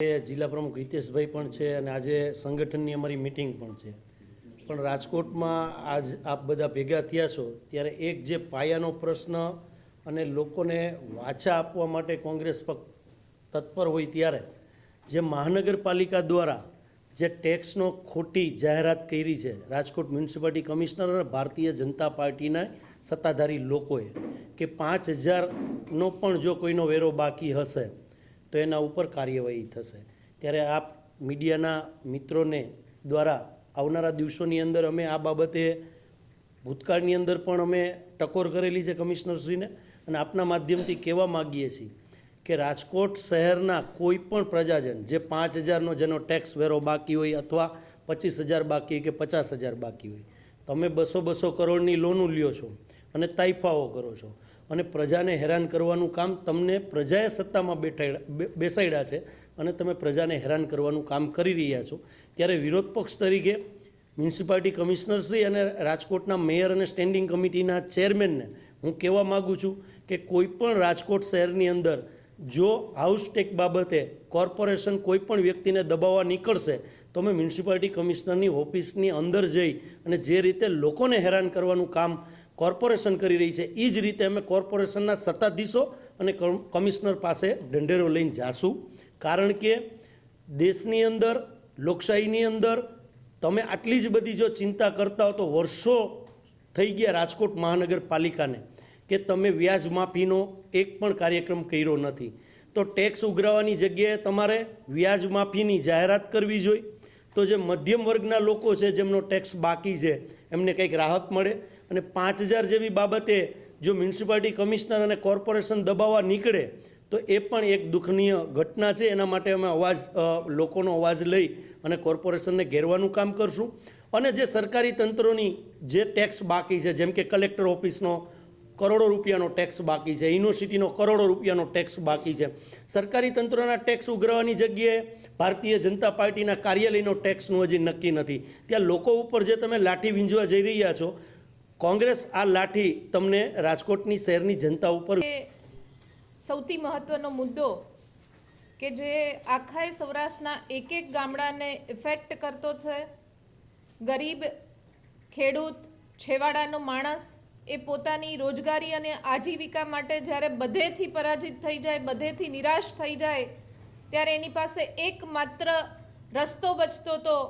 જિલ્લા પ્રમુખ હિતેશભાઈ પણ છે અને આજે સંગઠનની અમારી મિટિંગ પણ છે. પણ રાજકોટમાં આજ આપ બધા ભેગા થયા છો, ત્યારે એક જે પાયાનો પ્રશ્ન અને લોકોને વાચા આપવા માટે કોંગ્રેસ પક્ષ તત્પર હોય ત્યારે, જે મહાનગરપાલિકા દ્વારા જે ટેક્સનો ખોટી જાહેરાત કરી છે, રાજકોટ મ્યુનિસિપાલિટી કમિશનર અને ભારતીય જનતા પાર્ટીના સત્તાધારી લોકોએ, કે પાંચ હજારનો પણ જો કોઈનો વેરો બાકી હશે તો એના ઉપર કાર્યવાહી થશે. ત્યારે આપ મીડિયાના મિત્રોને દ્વારા આવનારા દિવસોની અંદર અમે આ બાબતે ભૂતકાળની અંદર પણ અમે ટકોર કરેલી છે કમિશનરશ્રીને અને આપના માધ્યમથી કહેવા માગીએ છીએ કે રાજકોટ શહેરના કોઈ પણ પ્રજાજન જે પાંચ હજારનો જેનો ટેક્સ વેરો બાકી હોય અથવા પચીસ હજાર બાકી કે પચાસ હજાર બાકી હોય, તમે બસો બસો કરોડની લોનું લ્યો છો અને તાઇફાઓ કરો છો. અને પ્રજાને હેરાન કરવાનું કામ તમને પ્રજાએ સત્તામાં બેઠા બેસાડ્યા છે અને તમે પ્રજાને હેરાન કરવાનું કામ કરી રહ્યા છો. ત્યારે વિરોધ પક્ષ તરીકે મ્યુનિસિપાલિટી કમિશનરશ્રી અને રાજકોટના મેયર અને સ્ટેન્ડિંગ કમિટીના ચેરમેનને હું કહેવા માગું છું કે કોઈપણ રાજકોટ શહેરની અંદર જો હાઉસ ટેક બાબતે કોર્પોરેશન કોઈપણ વ્યક્તિને દબાવવા નીકળશે તો અમે મ્યુનિસિપાલિટી કમિશનરની ઓફિસની અંદર જઈ અને જે રીતે લોકોને હેરાન કરવાનું કામ કોર્પોરેશન કરી રહી છે. એ જ રીતે અમે કોર્પોરેશનના સત્તાધીશો અને કમ- કમિશનર પાસે ઢંઢેરો લઈને જાશું. કારણ કે દેશની અંદર, લોકશાહીની અંદર તમે આટલી જ બધી જો ચિંતા કરતા હો તો વર્ષો થઈ ગયા રાજકોટ મહાનગરપાલિકાને કે તમે વ્યાજ માફીનો એક પણ કાર્યક્રમ કર્યો નથી. તો ટેક્સ ઉઘરાવવાની જગ્યાએ તમારે વ્યાજ માફીની જાહેરાત કરવી જોઈએ. તો જે મધ્યમ વર્ગના લોકો છે, જેમનો ટેક્સ બાકી છે, એમને કંઈક રાહત મળે. અને પાંચ હજાર જેવી બાબતે જો મ્યુનિસિપાલિટી કમિશનર અને કોર્પોરેશન દબાવવા નીકળે, તો એ પણ એક દુઃખનીય ઘટના છે. એના માટે અમે અવાજ લોકોનો અવાજ લઈ અને કોર્પોરેશનને ઘેરવાનું કામ કરશું. અને જે સરકારી તંત્રોની જે ટેક્સ બાકી છે, જેમ કે કલેક્ટર ઓફિસનો કરોડો રૂપિયાનો ટેક્સ બાકી છે, યુનિવર્સિટીનો કરોડો રૂપિયાનો ટેક્સ બાકી છે. સરકારી તંત્રના ટેક્સ ઉઘરાવવાની જગ્યાએ ભારતીય જનતા પાર્ટીના કાર્યાલયનો ટેક્સનું હજી નક્કી નથી. ત્યાં લોકો ઉપર જે તમે લાઠી વીંજવા જઈ રહ્યા છો કોંગ્રેસ આ લાઠી તમને રાજકોટની શહેરની જનતા ઉપર સૌથી મહત્વનો મુદ્દો કે જે આખાએ સૌરાષ્ટ્રના એક એક ગામડાને ઇફેક્ટ કરતો છે. ગરીબ, ખેડૂત, છેવાડાનો માણસ એ પોતાની રોજગારી અને આજીવિકા માટે જ્યારે બધેથી પરાજિત થઈ જાય, બધેથી નિરાશ થઈ જાય, ત્યારે એની પાસે એકમાત્ર રસ્તો બચતો હતો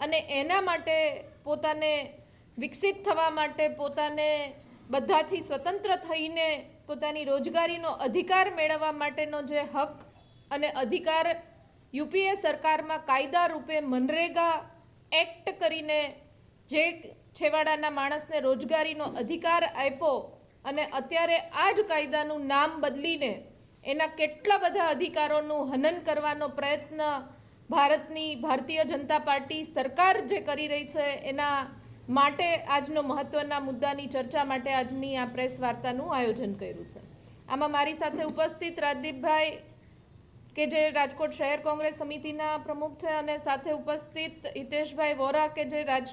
અને એના માટે પોતાને વિકસિત થવા માટે પોતાને બધાથી સ્વતંત્ર થઈને પોતાની રોજગારીનો અધિકાર મેળવવા માટેનો જે હક અને અધિકાર યુપીએ સરકારમાં કાયદા રૂપે મનરેગા એક્ટ કરીને જે છેવાડાના માણસને રોજગારીનો અધિકાર આપ્યો અને અત્યારે આ જ કાયદાનું નામ બદલીને એના કેટલા બધા અધિકારોનું હનન કરવાનો પ્રયત્ન ભારતની ભારતીય જનતા પાર્ટી સરકાર જે કરી રહી છે એના માટે આજનો મહત્વના મુદ્દાની ચર્ચા માટે આજની આ પ્રેસ વાર્તાનું આયોજન કર્યું છે. આમાં મારી સાથે ઉપસ્થિત રાજદીપભાઈ, કે જે રાજકોટ શહેર કોંગ્રેસ સમિતિના પ્રમુખ છે, અને સાથે ઉપસ્થિત હિતેશભાઈ વોરા, કે જે રાજ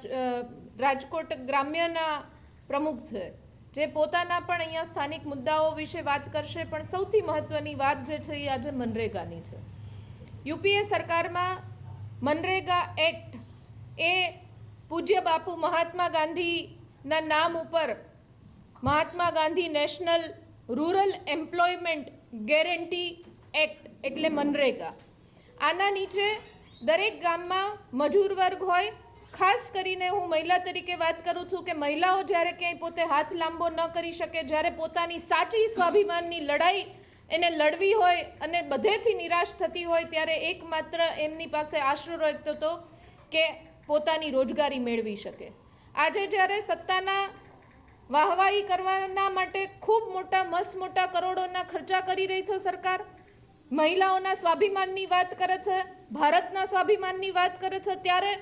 રાજકોટ ગ્રામ્યના પ્રમુખ છે, જે પોતાના પણ અહીંયા સ્થાનિક મુદ્દાઓ વિશે વાત કરશે, પણ સૌથી મહત્વની વાત જે છે એ આજે મનરેગાની છે. યુપીએ સરકારમાં મનરેગા એક્ટ એ પૂજ્ય બાપુ મહાત્મા ગાંધીના નામ ઉપર Mahatma Gandhi national rural employment guarantee act એટલે મનરેગા. આના નીચે દરેક ગામમાં મજૂર વર્ગ હોય, ખાસ કરીને હું મહિલા તરીકે વાત કરું છું કે મહિલાઓ જ્યારે ક્યાંય પોતે હાથ લાંબો ન કરી શકે, જ્યારે પોતાની સાચી સ્વાભિમાનની લડાઈ એને લડવી હોય અને બધેથી નિરાશ થતી હોય, ત્યારે એકમાત્ર એમની પાસે આશરો રહેતો હતો કે પોતાની રોજગારી મેળવી શકે. આજે જ્યારે સત્તાના વાહવાહી કરવાના માટે ખૂબ મોટા, મસ્ત મોટા કરોડોના ખર્ચા કરી રહી છે સરકાર, મહિલાઓના સ્વાભિમાનની વાત કરે છે, ભારતના સ્વાભિમાનની વાત કરે છે, ત્યારે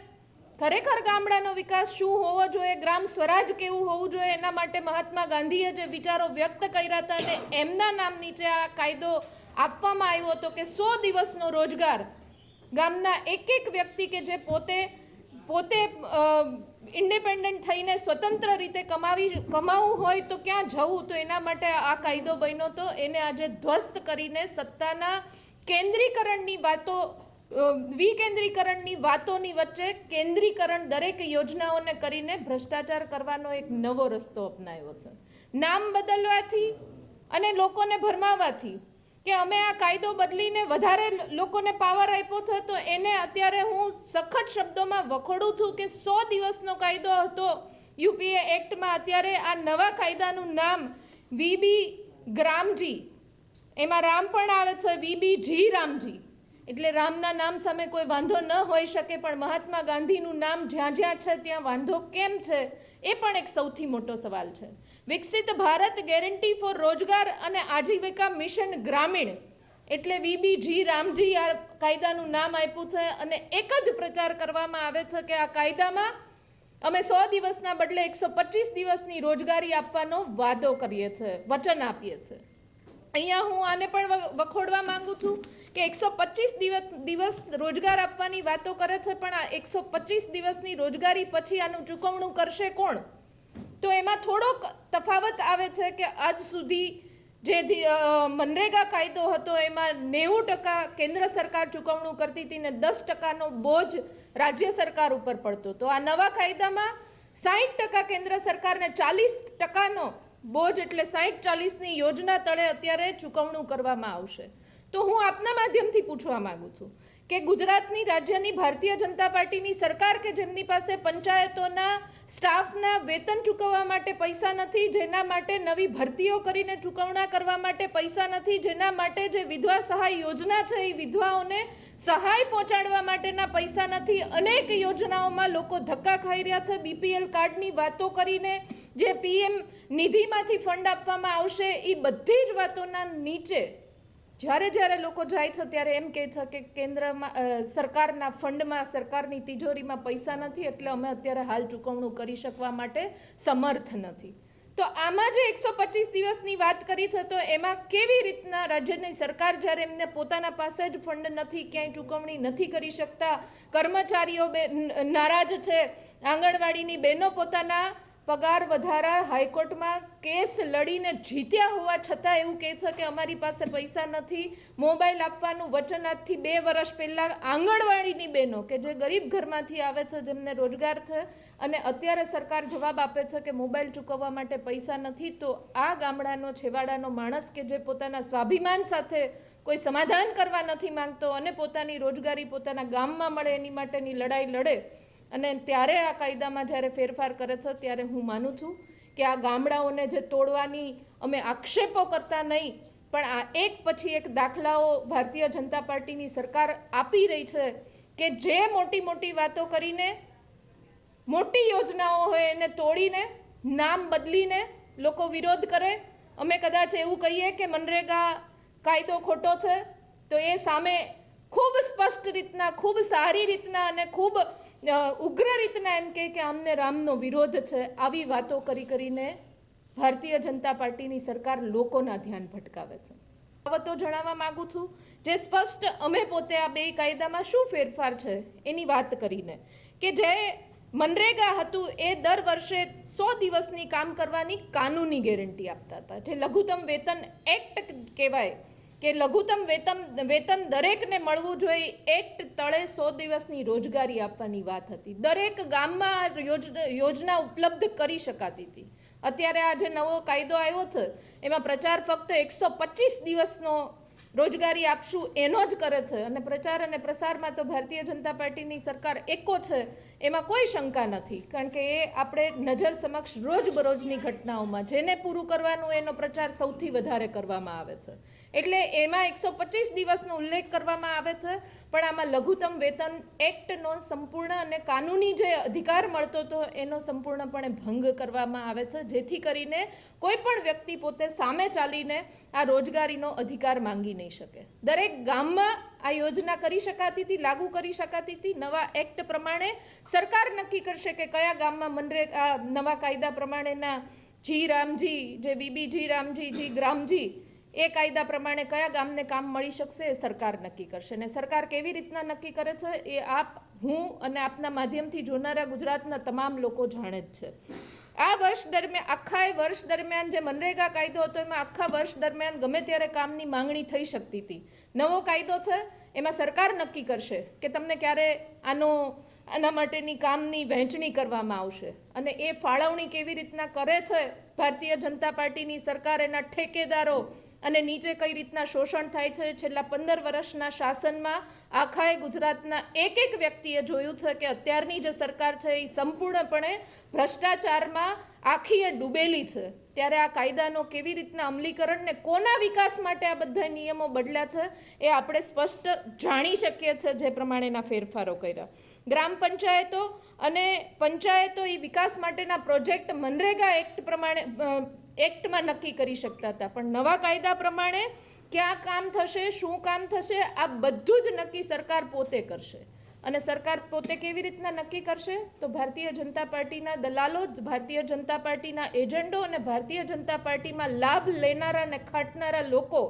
ખરેખર ગામડાનો વિકાસ શું હોવો જોઈએ, ગ્રામ સ્વરાજ કેવું હોવું જોઈએ, એના માટે મહાત્મા ગાંધીએ જે વિચારો વ્યક્ત કર્યા હતા અને એમના નામ નીચે આ કાયદો આપવામાં આવ્યો હતો કે સો દિવસનો રોજગાર ગામના એક એક વ્યક્તિ કે જે પોતે પોતે ઇન્ડિપેન્ડન્ટ થઈને સ્વતંત્ર રીતે કમાવી, કમાવું હોય તો ક્યાં જવું? તો એના માટે આ કાયદો બન્યો તો એને આજે ધ્વસ્ત કરીને સત્તાના કેન્દ્રીકરણની વાતો વિકેન્દ્રીકરણની વાતોની વચ્ચે કેન્દ્રીકરણ દરેક યોજનાઓને કરીને ભ્રષ્ટાચાર કરવાનો એક નવો રસ્તો અપનાવ્યો છે. નામ બદલવાથી અને લોકોને ભરમાવવાથી કે અમે આ કાયદો બદલીને વધારે લોકોને પાવર આપ્યો છે, તો એને અત્યારે હું સખત શબ્દોમાં વખોડું છું કે સો દિવસનો કાયદો હતો. યુપીએ એક્ટમાં અત્યારે આ નવા કાયદાનું નામ વીબી ગ્રામજી. એમાં રામ પણ આવે છે વીબી જી રામજી. એટલે રામના નામ સામે કોઈ વાંધો ન હોઈ શકે, પણ મહાત્મા ગાંધીનું નામ જ્યાં જ્યાં છે, ત્યાં વાંધો કેમ છે? એ પણ એક સૌથી મોટો સવાલ છે. વિકસિત ભારત ગેરંટી ફોર રોજગાર અને આજીવિકા મિશન ગ્રામીણ એટલે વીબી જી રામજી આ કાયદાનું નામ આપ્યું છે અને એક જ પ્રચાર કરવામાં આવે છે કે આ કાયદામાં અમે સો દિવસના બદલે એકસો પચીસ દિવસની રોજગારી આપવાનો વાદો કરીએ છીએ વચન આપીએ છીએ અહીંયા હું આને પણ વખોડવા માંગુ છું કે એકસો પચીસ દિવસ દિવસ રોજગાર આપવાની વાતો કરે છે, પણ આ એકસો પચીસ દિવસની રોજગારી પછી આનું ચૂકવણું કરશે કોણ? તો એમાં થોડોક તફાવત આવે છે કે આજ સુધી જે મનરેગા કાયદો હતો, એમાં નેવું ટકા કેન્દ્ર સરકાર ચૂકવણું કરતી હતી ને દસ ટકાનો બોજ રાજ્ય સરકાર ઉપર પડતો તો આ નવા કાયદામાં સાહીઠ ટકા કેન્દ્ર સરકારને ચાલીસ ટકાનો બોજ એટલે સાહીઠ ચાલીસની યોજના તળે અત્યારે ચૂકવણું કરવામાં આવશે. તો હું આપના માધ્યમથી પૂછવા માગું છું. કે ગુજરાતની રાજ્યની ભારતીય જનતા પાર્ટીની સરકાર કે જેમની પાસે પંચાયતોના સ્ટાફના વેતન ચૂકવવા માટે પૈસા નથી, જેના માટે નવી ભરતીઓ કરીને ચૂકવણા કરવા માટે પૈસા નથી, જેના માટે જે વિધવા સહાય યોજના છે, એ વિધવાઓને સહાય પહોંચાડવા માટેના પૈસા નથી. અનેક યોજનાઓમાં લોકો ધક્કા ખાઈ રહ્યા છે. બીપીએલ કાર્ડની વાતો કરીને જે પીએમ નિધિમાંથી ફંડ આપવામાં આવશે, એ બધી જ વાતોના નીચે જ્યારે જ્યારે લોકો જાય છે, ત્યારે એમ કહે છે કે કેન્દ્રમાં સરકારના ફંડમાં, સરકારની તિજોરીમાં પૈસા નથી, એટલે અમે અત્યારે હાલ ચૂકવણું કરી શકવા માટે સમર્થ નથી. તો આમાં જે એકસો પચીસ દિવસની વાત કરી છે, તો એમાં કેવી રીતના રાજ્યની સરકાર જ્યારે એમને પોતાના પાસે જ ફંડ નથી, ક્યાંય ચૂકવણી નથી કરી શકતા, કર્મચારીઓ બે નારાજ છે, આંગણવાડીની બહેનો પોતાના પગાર વધારા, હાઈકોર્ટમાં કેસ લડીને જીત્યા હોવા છતાં એવું કહે છે કે અમારી પાસે પૈસા નથી. મોબાઈલ આપવાનું વચન આજથી બે વર્ષ પહેલાં આંગણવાડીની બહેનો કે જે ગરીબ ઘરમાંથી આવે છે, જેમને રોજગાર છે અને અત્યારે સરકાર જવાબ આપે છે કે મોબાઈલ ચૂકવવા માટે પૈસા નથી, તો આ ગામડાનો, છેવાડાનો માણસ કે જે પોતાના સ્વાભિમાન સાથે કોઈ સમાધાન કરવા નથી માંગતો અને પોતાની રોજગારી પોતાના ગામમાં મળે, એની માટેની લડાઈ લડે અને ત્યારે આ કાયદામાં જ્યારે ફેરફાર કરે છે, ત્યારે હું માનું છું કે આ ગામડાઓને જે તોડવાની અમે આક્ષેપો કરતા નહીં, પણ આ એક પછી એક દાખલાઓ ભારતીય જનતા પાર્ટીની સરકાર આપી રહી છે કે જે મોટી મોટી વાતો કરીને, મોટી યોજનાઓ હોય એને તોડીને, નામ બદલીને લોકો વિરોધ કરે. અમે કદાચ એવું કહીએ કે મનરેગા કાયદો ખોટો છે, તો એ સામે ખૂબ સ્પષ્ટ રીતના, ખૂબ સારી રીતના અને ખૂબ ઉગ્ર રીતના એમ કહે કે અમને રામનો વિરોધ છે, આવી વાતો કરી કરીને ભારતીય જનતા પાર્ટીની સરકાર લોકોના ધ્યાન ભટકાવે છે. બાબતો જણાવવા માગું છું, જે સ્પષ્ટ અમે પોતે આ બે કાયદામાં શું ફેરફાર છે એની વાત કરીને કે જે મનરેગા હતું એ દર વર્ષે સો દિવસની કામ કરવાની કાનૂની ગેરંટી આપતા હતા. જે લઘુત્તમ વેતન એક્ટ કહેવાય કે લઘુત્તમ વેતન વેતન દરેકને મળવું જોઈએ, એક્ટ તળે સો દિવસની રોજગારી આપવાની વાત હતી. દરેક ગામમાં યોજના ઉપલબ્ધ કરી શકાતી હતી. અત્યારે આ જે નવો કાયદો આવ્યો છે, એમાં પ્રચાર ફક્ત એકસો પચીસ દિવસનો રોજગારી આપશું એનો જ કરે છે. અને પ્રચાર અને પ્રસારમાં તો ભારતીય જનતા પાર્ટીની સરકાર એકો છે. એમાં કોઈ શંકા નથી, કારણ કે એ આપણે નજર સમક્ષ રોજબરોજની ઘટનાઓમાં જેને પૂરું કરવાનું એનો પ્રચાર સૌથી વધારે કરવામાં આવે છે. એટલે એમાં એકસો પચીસ દિવસનો ઉલ્લેખ કરવામાં આવે છે, પણ આમાં લઘુત્તમ વેતન એક્ટનો સંપૂર્ણ અને કાનૂની જે અધિકાર મળતો હતો એનો સંપૂર્ણપણે ભંગ કરવામાં આવે છે, જેથી કરીને કોઈ પણ વ્યક્તિ પોતે સામે ચાલીને આ રોજગારીનો અધિકાર માંગી નહીં શકે. દરેક ગામમાં આ યોજના કરી શકાતી હતી, લાગુ કરી શકાતી હતી. નવા એક્ટ પ્રમાણે સરકાર નક્કી કરશે કે કયા ગામમાં મનરેગા નવા કાયદા પ્રમાણેના જી રામજી, જે બીબી જી રામજી, જી ગ્રામજી, એ કાયદા પ્રમાણે કયા ગામને કામ મળી શકશે એ સરકાર નક્કી કરશે. અને સરકાર કેવી રીતના નક્કી કરે છે એ આપ, હું અને આપના માધ્યમથી જોનારા ગુજરાતના તમામ લોકો જાણે જ છે. આ વર્ષ દરમિયાન, આખા વર્ષ દરમિયાન જે મનરેગા કાયદો હતો, એમાં આખા વર્ષ દરમિયાન ગમે ત્યારે કામની માંગણી થઈ શકતી હતી. નવો કાયદો છે, એમાં સરકાર નક્કી કરશે કે તમને ક્યારે આનો, આના માટેની કામની વહેંચણી કરવામાં આવશે. અને એ ફાળવણી કેવી રીતના કરે છે, ભારતીય જનતા પાર્ટીની સરકાર એના ઠેકેદારો અને નીચે કઈ રીતના શોષણ થાય છે? છેલ્લા પંદર વર્ષના શાસનમાં આખાએ ગુજરાતના એક એક વ્યક્તિએ જોયું છે કે અત્યારની જે સરકાર છે એ સંપૂર્ણપણે ભ્રષ્ટાચારમાં આખીએ ડૂબેલી છે. ત્યારે આ કાયદાનો કેવી રીતના અમલીકરણ ને કોના વિકાસ માટે આ બધા નિયમો બદલ્યા છે એ આપણે સ્પષ્ટ જાણી શકીએ છીએ જે પ્રમાણેના ફેરફારો કર્યા. ગ્રામ પંચાયતો અને પંચાયતો એ વિકાસ માટેના પ્રોજેક્ટ મનરેગા એક્ટ પ્રમાણે એક્ટમાં નક્કી કરી શકતા હતા. પણ નવા કાયદા પ્રમાણે ક્યાં કામ થશે, શું કામ થશે, આ બધું જ નક્કી સરકાર પોતે કરશે. અને સરકાર પોતે કેવી રીતના નક્કી કરશે? તો ભારતીય જનતા પાર્ટીના દલાલો ભારતીય જનતા પાર્ટીના એજન્ડો અને ભારતીય જનતા પાર્ટીમાં લાભ લેનારા અને ખાટનારા લોકો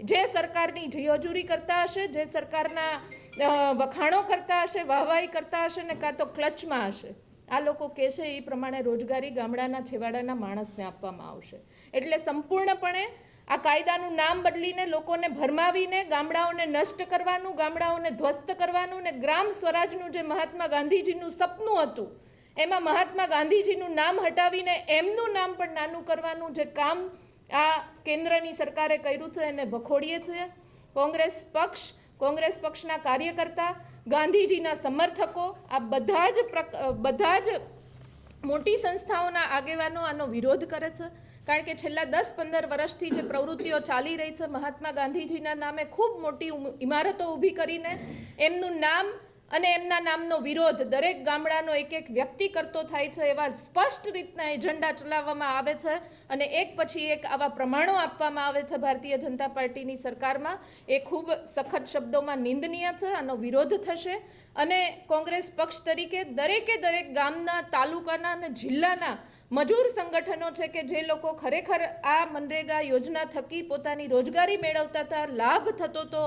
જે સરકારની જીઓજૂરી કરતા હશે, જે સરકારના વખાણો કરતા હશે, વાહવાહી કરતા હશે ને કાં તો ક્લચમાં હશે. આ લોકો કહે છે એ પ્રમાણે રોજગારી ગામડાના છેવાડાના માણસને આપવામાં આવશે. એટલે સંપૂર્ણપણે આ કાયદાનું નામ બદલીને લોકોને ભરમાવીને ગામડાઓને નષ્ટ કરવાનું, ગામડાઓને ધ્વસ્ત કરવાનું ને ગ્રામ સ્વરાજનું જે મહાત્મા ગાંધીજીનું સપનું હતું, એમાં મહાત્મા ગાંધીજીનું નામ હટાવીને એમનું નામ પણ નાનું કરવાનું જે કામ આ કેન્દ્રની સરકારે કર્યું છે એને વખોડીએ છીએ. કોંગ્રેસ પક્ષ, કોંગ્રેસ પક્ષના કાર્યકર્તા ગાંધીજીના સમર્થકો, આ બધા જ પ્રક- બધા જ મોટી સંસ્થાઓના આગેવાનો આનો વિરોધ કરે છે. કારણ કે છેલ્લા દસ પંદર વર્ષથી જે પ્રવૃત્તિઓ ચાલી રહી છે, મહાત્મા ગાંધીજીના નામે ખૂબ મોટી ઇમારતો ઊભી કરીને એમનું નામ અને એમના નામનો વિરોધ દરેક ગામડાનો એક એક વ્યક્તિ કરતો થાય છે એવા સ્પષ્ટ રીતના એજન્ડા ચલાવવામાં આવે છે. અને એક પછી એક આવા પ્રમાણો આપવામાં આવે છે ભારતીય જનતા પાર્ટીની સરકારમાં. એ ખૂબ સખત શબ્દોમાં નિંદનીય છે, આનો વિરોધ થશે. અને કોંગ્રેસ પક્ષ તરીકે દરેકે દરેક ગામના, તાલુકાના અને જિલ્લાના મજૂર સંગઠનો છે કે જે લોકો ખરેખર આ મનરેગા યોજના થકી પોતાની રોજગારી મેળવતા હતા, લાભ થતો તો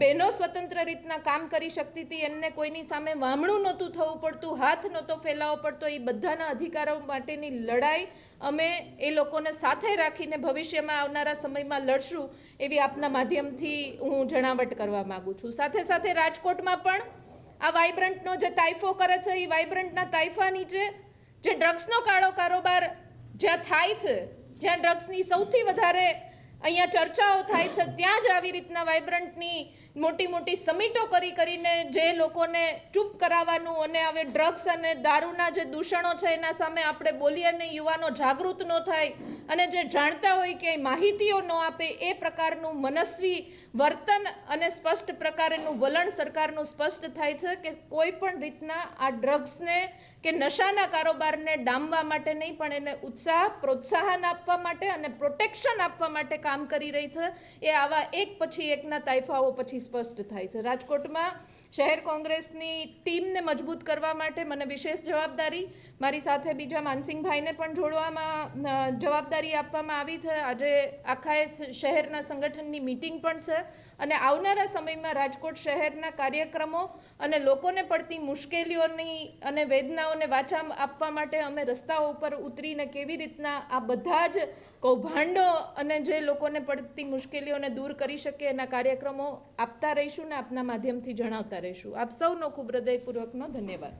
બહેનો સ્વતંત્ર રીતના કામ કરી શકતી હતી, એમને કોઈની સામે વામણું નહોતું થવું પડતું, હાથ નહોતો ફેલાવવો પડતો, એ બધાના અધિકારો માટેની લડાઈ અમે એ લોકોને સાથે રાખીને ભવિષ્યમાં આવનારા સમયમાં લડશું એવી આપના માધ્યમથી હું જણાવટ કરવા માગું છું. સાથે સાથે રાજકોટમાં પણ આ વાઇબ્રન્ટનો જે તાઇફો કરે છે, એ વાઇબ્રન્ટના તાઇફા નીચે જે ડ્રગ્સનો કાળો કારોબાર જ્યાં થાય છે, જ્યાં ડ્રગ્સની સૌથી વધારે અહીંયા ચર્ચાઓ થાય છે, ત્યાં જ આવી રીતના વાઇબ્રન્ટની મોટી મોટી સમિટો કરી કરીને જે લોકોને ચૂપ કરાવવાનું અને હવે ડ્રગ્સ અને દારૂના જે દૂષણો છે, એના સામે આપણે બોલીએ અને યુવાનો જાગૃત ન થાય અને જે જાણતા હોય કે માહિતીઓ ન આપે એ પ્રકારનું મનસ્વી વર્તન અને સ્પષ્ટ પ્રકારનું વલણ સરકારનું સ્પષ્ટ થાય છે કે કોઈ પણ રીતના આ ડ્રગ્સને કે નશાના કારોબારને ડામવા માટે નહીં, પણ એને ઉત્સાહ, પ્રોત્સાહન આપવા માટે અને પ્રોટેક્શન આપવા માટે કામ કરી રહી છે. એ આવા એક પછી એકના તાઇફાઓ પછી સ્પષ્ટ થાય છે. રાજકોટમાં શહેર કોંગ્રેસની ટીમને મજબૂત કરવા માટે મને વિશેષ જવાબદારી, મારી સાથે બીજા માનસિંહભાઈને પણ જોડવામાં જવાબદારી આપવામાં આવી છે. આજે આખા શહેરના સંગઠનની મિટિંગ પણ છે અને આવનારા સમયમાં રાજકોટ શહેરના કાર્યક્રમો અને લોકોને પડતી મુશ્કેલીઓની અને વેદનાઓને વાચા આપવા માટે અમે રસ્તાઓ ઉપર ઉતરીને કેવી રીતના આ બધા જ કૌભાંડો અને જે લોકોને પડતી મુશ્કેલીઓને દૂર કરી શકે એના કાર્યક્રમો આપતા રહીશું ને આપના માધ્યમથી જણાવતા રહીશું. આપ સૌનો ખૂબ હૃદયપૂર્વકનો ધન્યવાદ.